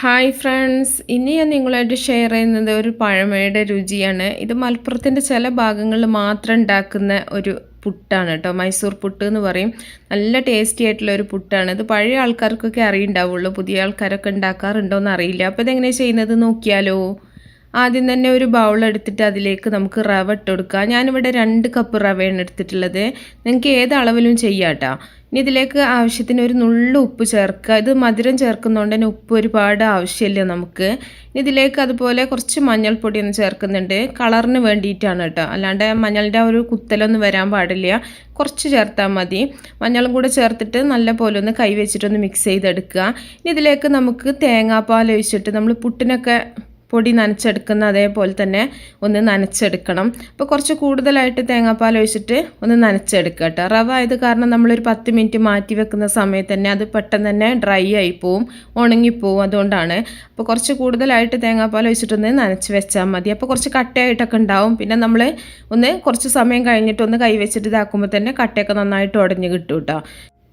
Hi friends ഇനി ഞാൻ നിങ്ങളായിട്ട് ഷെയർ ചെയ്യുന്നത് ഒരു പഴമയുടെ രുചിയാണ്. ഇത് മലപ്പുറത്തിന്റെ ചില ഭാഗങ്ങളിൽ മാത്രം ഉണ്ടാക്കുന്ന ഒരു പുട്ടാണ് കേട്ടോ. മൈസൂർ പുട്ട് എന്ന് പറയും. നല്ല ടേസ്റ്റി ആയിട്ടുള്ള ഒരു പുട്ടാണ്. ഇത് പഴയ ആൾക്കാർക്കൊക്കെ അറിയുണ്ടാവുള്ളൂ. പുതിയ ആൾക്കാരൊക്കെ ഉണ്ടാക്കാറുണ്ടോ എന്ന് അറിയില്ല. അപ്പോൾ ഇതെങ്ങനെയാണ് ചെയ്യുന്നത് നോക്കിയാലോ? ആദ്യം തന്നെ ഒരു ബൗൾ എടുത്തിട്ട് അതിലേക്ക് നമുക്ക് റവ ഇട്ട് കൊടുക്കാം. ഞാനിവിടെ രണ്ട് കപ്പ് റവയാണ് എടുത്തിട്ടുള്ളത്. നിങ്ങൾക്ക് ഏത് അളവിലും ചെയ്യാം കേട്ടോ. ഇനി ഇതിലേക്ക് ആവശ്യത്തിന് ഒരു നുള്ളു ഉപ്പ് ചേർക്കുക. ഇത് മധുരം ചേർക്കുന്നതുകൊണ്ട് തന്നെ ഉപ്പ് ഒരുപാട് ആവശ്യമില്ല നമുക്ക്. ഇനി ഇതിലേക്ക് അതുപോലെ കുറച്ച് മഞ്ഞൾപ്പൊടി ഒന്ന് ചേർക്കുന്നുണ്ട്. കളറിന് വേണ്ടിയിട്ടാണ് കേട്ടോ. അല്ലാണ്ട് മഞ്ഞളുടെ ഒരു കുത്തലൊന്നും വരാൻ പാടില്ല. കുറച്ച് ചേർത്താൽ മതി. മഞ്ഞളും കൂടെ ചേർത്തിട്ട് നല്ല പോലെ ഒന്ന് കൈ വെച്ചിട്ടൊന്ന് മിക്സ് ചെയ്തെടുക്കുക. ഇനി ഇതിലേക്ക് നമുക്ക് തേങ്ങാപ്പാൽ ഒഴിച്ചിട്ട് നമ്മൾ പുട്ടിനൊക്കെ പൊടി നനച്ചെടുക്കുന്ന അതേപോലെ തന്നെ ഒന്ന് നനച്ചെടുക്കണം. അപ്പോൾ കുറച്ച് കൂടുതലായിട്ട് തേങ്ങാപ്പാൽ ഒഴിച്ചിട്ട് ഒന്ന് നനച്ചെടുക്കുക കേട്ടോ. റവ ആയത് കാരണം നമ്മളൊരു പത്ത് മിനിറ്റ് മാറ്റി വെക്കുന്ന സമയത്ത് തന്നെ അത് പെട്ടെന്ന് തന്നെ ഡ്രൈ ആയി പോവും ഉണങ്ങിപ്പോവും അതുകൊണ്ടാണ്. അപ്പോൾ കുറച്ച് കൂടുതലായിട്ട് തേങ്ങാപ്പാൽ ഒഴിച്ചിട്ടൊന്ന് നനച്ച് വെച്ചാൽ മതി. അപ്പോൾ കുറച്ച് കട്ടയായിട്ടൊക്കെ ഉണ്ടാവും. പിന്നെ നമ്മൾ ഒന്ന് കുറച്ച് സമയം കഴിഞ്ഞിട്ട് ഒന്ന് കൈ വെച്ചിട്ട് ഇതാക്കുമ്പോൾ തന്നെ കട്ടയൊക്കെ നന്നായിട്ട് ഉടഞ്ഞ് കിട്ടും കേട്ടോ.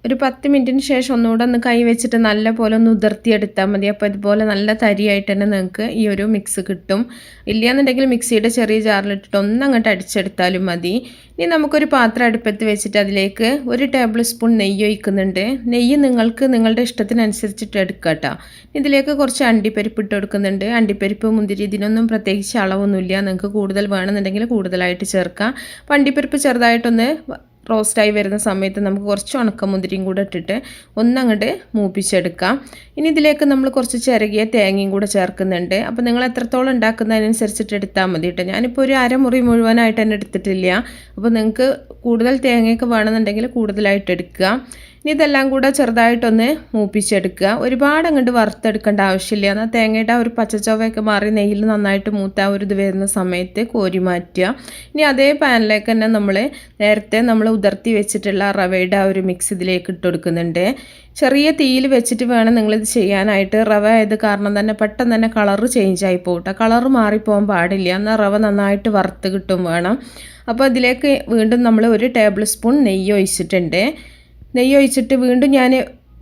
ഒരു പത്ത് മിനിറ്റിന് ശേഷം ഒന്നുകൂടെ ഒന്ന് കൈ വെച്ചിട്ട് നല്ല പോലെ ഒന്ന് ഉതിർത്തിയെടുത്താൽ മതി. അപ്പോൾ ഇതുപോലെ നല്ല തരിയായിട്ട് തന്നെ നിങ്ങൾക്ക് ഈ ഒരു മിക്സ് കിട്ടും. ഇല്ലയെന്നുണ്ടെങ്കിൽ മിക്സിയുടെ ചെറിയ ജാറിലിട്ടിട്ട് ഒന്ന് അങ്ങോട്ട് അടിച്ചെടുത്താലും മതി. ഇനി നമുക്കൊരു പാത്രം അടുപ്പത്ത് വെച്ചിട്ട് അതിലേക്ക് ഒരു ടേബിൾ സ്പൂൺ നെയ്യ് ഒഴിക്കുന്നുണ്ട്. നെയ്യ് നിങ്ങൾക്ക് നിങ്ങളുടെ ഇഷ്ടത്തിനനുസരിച്ചിട്ട് എടുക്കുക കേട്ടോ. ഇതിലേക്ക് കുറച്ച് അണ്ടിപ്പരിപ്പ് ഇട്ട് കൊടുക്കുന്നുണ്ട്. അണ്ടിപ്പരിപ്പ് മുന്തിരി ഇതിനൊന്നും പ്രത്യേകിച്ച് അളവൊന്നുമില്ല. നിങ്ങൾക്ക് കൂടുതൽ വേണമെന്നുണ്ടെങ്കിൽ കൂടുതലായിട്ട് ചേർക്കാം. അപ്പം അണ്ടിപ്പരിപ്പ് ചെറുതായിട്ടൊന്ന് റോസ്റ്റായി വരുന്ന സമയത്ത് നമുക്ക് കുറച്ച് ഉണക്കമുന്തിരിയും കൂടെ ഇട്ടിട്ട് ഒന്നങ്ങോട്ട് മൂപ്പിച്ചെടുക്കാം. ഇനി ഇതിലേക്ക് നമ്മൾ കുറച്ച് ചിരകിയ തേങ്ങയും കൂടെ ചേർക്കുന്നുണ്ട്. അപ്പോൾ നിങ്ങൾ എത്രത്തോളം ഉണ്ടാക്കുന്നതിനനുസരിച്ചിട്ട് എടുത്താൽ മതി കേട്ടോ ഞാനിപ്പോൾ ഒരു അരമുറി മുഴുവനായിട്ട് തന്നെ എടുത്തിട്ടില്ല. അപ്പോൾ നിങ്ങൾക്ക് കൂടുതൽ തേങ്ങയൊക്കെ വേണമെന്നുണ്ടെങ്കിൽ കൂടുതലായിട്ട് എടുക്കുക. ഇനി ഇതെല്ലാം കൂടെ ചെറുതായിട്ടൊന്ന് മൂപ്പിച്ചെടുക്കുക. ഒരുപാട് അങ്ങോട്ട് വറുത്തെടുക്കേണ്ട ആവശ്യമില്ല. എന്നാൽ തേങ്ങയുടെ ഒരു പച്ചച്ചവയൊക്കെ മാറി നെയ്യിൽ നന്നായിട്ട് മൂത്ത ആ ഒരു ഇത് വരുന്ന സമയത്ത് കോരി മാറ്റുക. ഇനി അതേ പാനിലേക്ക് തന്നെ നമ്മൾ നേരത്തെ നമ്മൾ ഉതിർത്തി വെച്ചിട്ടുള്ള റവയുടെ ആ ഒരു മിക്സ് ഇതിലേക്ക് ഇട്ട് കൊടുക്കുന്നുണ്ട്. ചെറിയ തീയിൽ വെച്ചിട്ട് വേണം നിങ്ങളിത് ചെയ്യാനായിട്ട്. റവ ആയത് കാരണം തന്നെ പെട്ടെന്ന് തന്നെ കളറ് ചേഞ്ച് ആയി പോകട്ടെ കളറ് മാറിപ്പോകാൻ പാടില്ല. എന്നാൽ റവ നന്നായിട്ട് വറുത്ത് കിട്ടും വേണം. അപ്പോൾ അതിലേക്ക് വീണ്ടും നമ്മൾ ഒരു ടേബിൾ സ്പൂൺ നെയ്യ് ഒഴിച്ചിട്ടുണ്ട്. നെയ്യ് ഒഴിച്ചിട്ട് വീണ്ടും ഞാൻ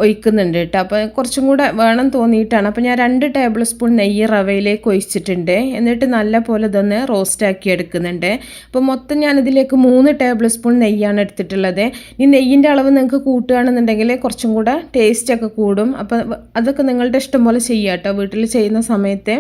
ഒഴിക്കുന്നുണ്ട് കേട്ടോ. അപ്പോൾ കുറച്ചും കൂടെ വേണം തോന്നിയിട്ടാണ്. അപ്പോൾ ഞാൻ രണ്ട് ടേബിൾ സ്പൂൺ നെയ്യ് റവയിലേക്ക് ഒഴിച്ചിട്ടുണ്ട്. എന്നിട്ട് നല്ല പോലെ ഇതൊന്ന് റോസ്റ്റാക്കി എടുക്കുന്നുണ്ട്. അപ്പോൾ മൊത്തം ഞാനിതിലേക്ക് മൂന്ന് ടേബിൾ സ്പൂൺ നെയ്യാണ് എടുത്തിട്ടുള്ളത്. ഈ നെയ്യിന്റെ അളവ് നിങ്ങൾക്ക് കൂട്ടുകയാണെന്നുണ്ടെങ്കിൽ കുറച്ചും കൂടെ ടേസ്റ്റൊക്കെ കൂടും. അപ്പോൾ അതൊക്കെ നിങ്ങളുടെ ഇഷ്ടം പോലെ ചെയ്യാം കേട്ടോ. വീട്ടിൽ ചെയ്യുന്ന സമയത്ത്.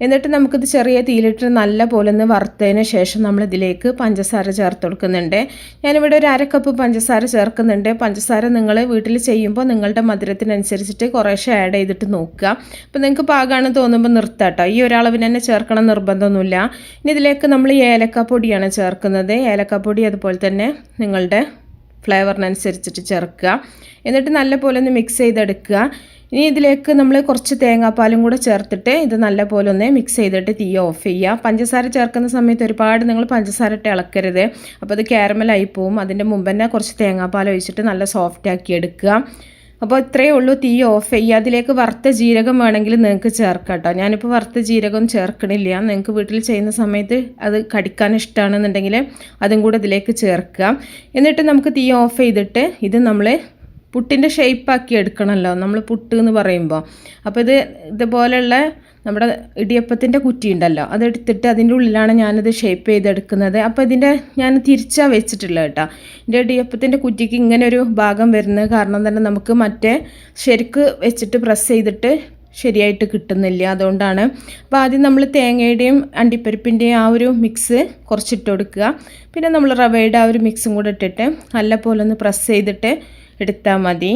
എന്നിട്ട് നമുക്കിത് ചെറിയ തീയിലിട്ട് നല്ല പോലെ ഒന്ന് വറുത്തതിന് ശേഷം നമ്മളിതിലേക്ക് പഞ്ചസാര ചേർത്ത് കൊടുക്കുന്നുണ്ട്. ഞാനിവിടെ ഒരു അരക്കപ്പ് പഞ്ചസാര ചേർക്കുന്നുണ്ട്. പഞ്ചസാര നിങ്ങൾ വീട്ടിൽ ചെയ്യുമ്പോൾ നിങ്ങളുടെ മധുരത്തിനനുസരിച്ചിട്ട് കുറേശ്ശെ ആഡ് ചെയ്തിട്ട് നോക്കുക. അപ്പോൾ നിങ്ങൾക്ക് പാകമാണ് തോന്നുമ്പോൾ നിർത്താട്ടോ ഈ ഒരളവിന് തന്നെ ചേർക്കണം നിർബന്ധമൊന്നുമില്ല. ഇനി ഇതിലേക്ക് നമ്മൾ ഏലക്കപ്പൊടിയാണ് ചേർക്കുന്നത്. ഏലക്കപ്പൊടി അതുപോലെ തന്നെ നിങ്ങളുടെ ഫ്ലേവറിനനുസരിച്ചിട്ട് ചേർക്കുക. എന്നിട്ട് നല്ലപോലെ ഒന്ന് മിക്സ് ചെയ്തെടുക്കുക. ഇനി ഇതിലേക്ക് നമ്മൾ കുറച്ച് തേങ്ങാപ്പാലും കൂടെ ചേർത്തിട്ട് ഇത് നല്ലപോലെ ഒന്ന് മിക്സ് ചെയ്തിട്ട് തീ ഓഫ് ചെയ്യുക. പഞ്ചസാര ചേർക്കുന്ന സമയത്ത് ഒരുപാട് നിങ്ങൾ പഞ്ചസാര ഇട്ട് ഇളക്കരുത്. അപ്പോൾ അത് ക്യാരമലായി പോവും. അതിന്റെ മുമ്പ് തന്നെ കുറച്ച് തേങ്ങാപ്പാൽ ഒഴിച്ചിട്ട് നല്ല സോഫ്റ്റ് ആക്കി എടുക്കുക. അപ്പോൾ ഇത്രയേ ഉള്ളൂ തീ ഓഫ് ചെയ്യുക അതിലേക്ക് വറുത്ത ജീരകം വേണമെങ്കിൽ നിങ്ങൾക്ക് ചേർക്കാം കേട്ടോ ഞാനിപ്പോൾ വറുത്ത ജീരകം ചേർക്കണില്ല. നിങ്ങൾക്ക് വീട്ടിൽ ചെയ്യുന്ന സമയത്ത് അത് കടിക്കാൻ ഇഷ്ടമാണെന്നുണ്ടെങ്കിൽ അതും കൂടെ ഇതിലേക്ക് ചേർക്കുക. എന്നിട്ട് നമുക്ക് തീ ഓഫ് ചെയ്തിട്ട് ഇത് നമ്മൾ പുട്ടിന്റെ ഷേപ്പാക്കി എടുക്കണമല്ലോ നമ്മൾ പുട്ട് എന്ന് പറയുമ്പോൾ അപ്പോൾ ഇത് ഇതുപോലെയുള്ള നമ്മുടെ ഇടിയപ്പത്തിന്റെ കുറ്റി ഉണ്ടല്ലോ അതെടുത്തിട്ട് അതിന്റെ ഉള്ളിലാണ് ഞാനത് ഷേപ്പ് ചെയ്തെടുക്കുന്നത്. അപ്പോൾ ഇതിന്റെ ഞാൻ തിരിച്ചാണ് വെച്ചിട്ടുള്ളത് കേട്ടോ. എന്റെ ഇടിയപ്പത്തിന്റെ കുറ്റിക്ക് ഇങ്ങനെ ഒരു ഭാഗം വരുന്നത് കാരണം തന്നെ നമുക്ക് മറ്റേ ശരിക്ക് വെച്ചിട്ട് പ്രസ് ചെയ്തിട്ട് ശരിയായിട്ട് കിട്ടുന്നില്ല അതുകൊണ്ടാണ്. അപ്പോൾ ആദ്യം നമ്മൾ തേങ്ങയുടെയും അണ്ടിപ്പരിപ്പിന്റെയും ആ ഒരു മിക്സ് കുറച്ചിട്ട് കൊടുക്കുക. പിന്നെ നമ്മൾ റവയുടെ ആ ഒരു മിക്സും കൂടെ ഇട്ടിട്ട് നല്ല പോലെ ഒന്ന് പ്രസ് ചെയ്തിട്ട് എടുത്താൽ മതി.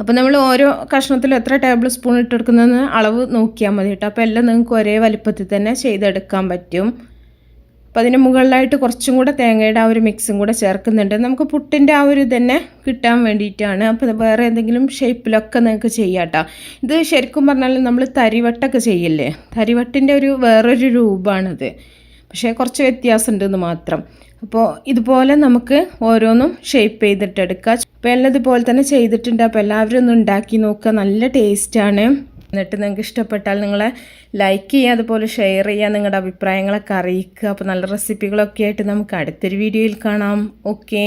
അപ്പോൾ നമ്മൾ ഓരോ കഷ്ണത്തിലും എത്ര ടേബിൾ സ്പൂൺ ഇട്ടെടുക്കുന്നതെന്ന് അളവ് നോക്കിയാൽ മതി കേട്ടോ. അപ്പോൾ എല്ലാം നിങ്ങൾക്ക് ഒരേ വലിപ്പത്തിൽ തന്നെ ചെയ്തെടുക്കാൻ പറ്റും. അപ്പോൾ അതിന് മുകളിലായിട്ട് കുറച്ചും കൂടെ തേങ്ങയുടെ ആ ഒരു മിക്സും കൂടെ ചേർക്കുന്നുണ്ട്. നമുക്ക് പുട്ടിന്റെ ആ ഒരു തന്നെ കിട്ടാൻ വേണ്ടിയിട്ടാണ്. അപ്പോൾ വേറെ എന്തെങ്കിലും ഷേപ്പിലൊക്കെ നിങ്ങൾക്ക് ചെയ്യാം കേട്ടോ ഇത് ശരിക്കും പറഞ്ഞാൽ നമ്മൾ തരിവട്ടൊക്കെ ചെയ്യില്ലേ? തരിവട്ടിന്റെ ഒരു വേറൊരു രൂപമാണിത് പക്ഷേ കുറച്ച് വ്യത്യാസമുണ്ടെന്ന് മാത്രം. അപ്പോൾ ഇതുപോലെ നമുക്ക് ഓരോന്നും ഷേപ്പ് ചെയ്തിട്ടെടുക്കുക അപ്പോൾ ഇതുപോലെ തന്നെ ചെയ്തിട്ടുണ്ട്. അപ്പോൾ എല്ലാവരും ഒന്ന് ഉണ്ടാക്കി നോക്കുക. നല്ല ടേസ്റ്റാണ് എന്നിട്ട് നിങ്ങൾക്ക് ഇഷ്ടപ്പെട്ടാൽ നിങ്ങളെ ലൈക്ക് ചെയ്യുക അതുപോലെ ഷെയർ ചെയ്യുക നിങ്ങളുടെ അഭിപ്രായങ്ങളൊക്കെ അറിയിക്കുക. അപ്പോൾ നല്ല റെസിപ്പികളൊക്കെ ആയിട്ട് നമുക്ക് അടുത്തൊരു വീഡിയോയിൽ കാണാം. ഓക്കേ